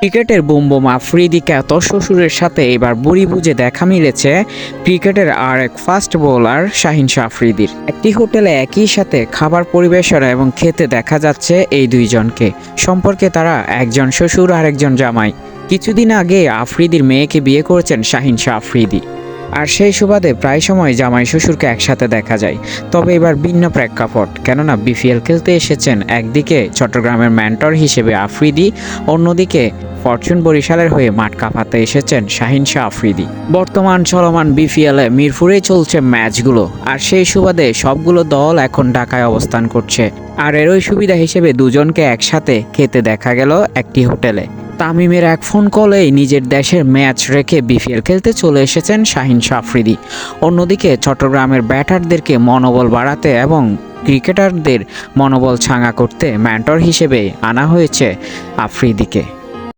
ক্রিকেটের বোমবোম আফ্রিদিকে এত শ্বশুরের সাথে এবার বুড়ি বুঝে দেখা মিলেছে, ক্রিকেটের আর এক ফাস্ট বোলার শাহিন শাহ আফ্রিদির। একটি হোটেলে একই সাথে খাবার পরিবেশন এবং খেতে দেখা যাচ্ছে এই দুইজনকে। সম্পর্কে তারা একজন শ্বশুর আর একজন জামাই। কিছুদিন আগে আফ্রিদির মেয়েকে বিয়ে করেছেন শাহিন শাহ আফ্রিদি। আর সেই সুবাদে প্রায় সময় জামাই শ্বশুরকে একসাথে দেখা যায়। তবে এবার ভিন্ন প্রেক্ষাপট, কেননা বিপিএল খেলতে এসেছেন একদিকে চট্টগ্রামের ম্যান্টর হিসেবে আফ্রিদি, অন্যদিকে ফরচুন বরিশালের হয়ে মাঠ কাঁপাতে এসেছেন শাহিন শাহ আফ্রিদি। বর্তমান চলমান বিপিএলে মিরপুরে চলছে ম্যাচগুলো, আর সেই সুবাদে সবগুলো দল এখন ঢাকায় অবস্থান করছে। আর এরই সুবিধা হিসেবে দুজনকে একসাথে খেতে দেখা গেল একটি হোটেলে। তামিমের এক ফোন কলেই নিজের দেশের ম্যাচ রেখে বিপিএল খেলতে চলে এসেছেন শাহিন সাফরিদি। অন্যদিকে চট্টগ্রামের ব্যাটারদেরকে মনোবল বাড়াতে এবং ক্রিকেটারদের মনোবল ছাঙা করতে ম্যান্টর হিসেবে আনা হয়েছে আফ্রিদিকে।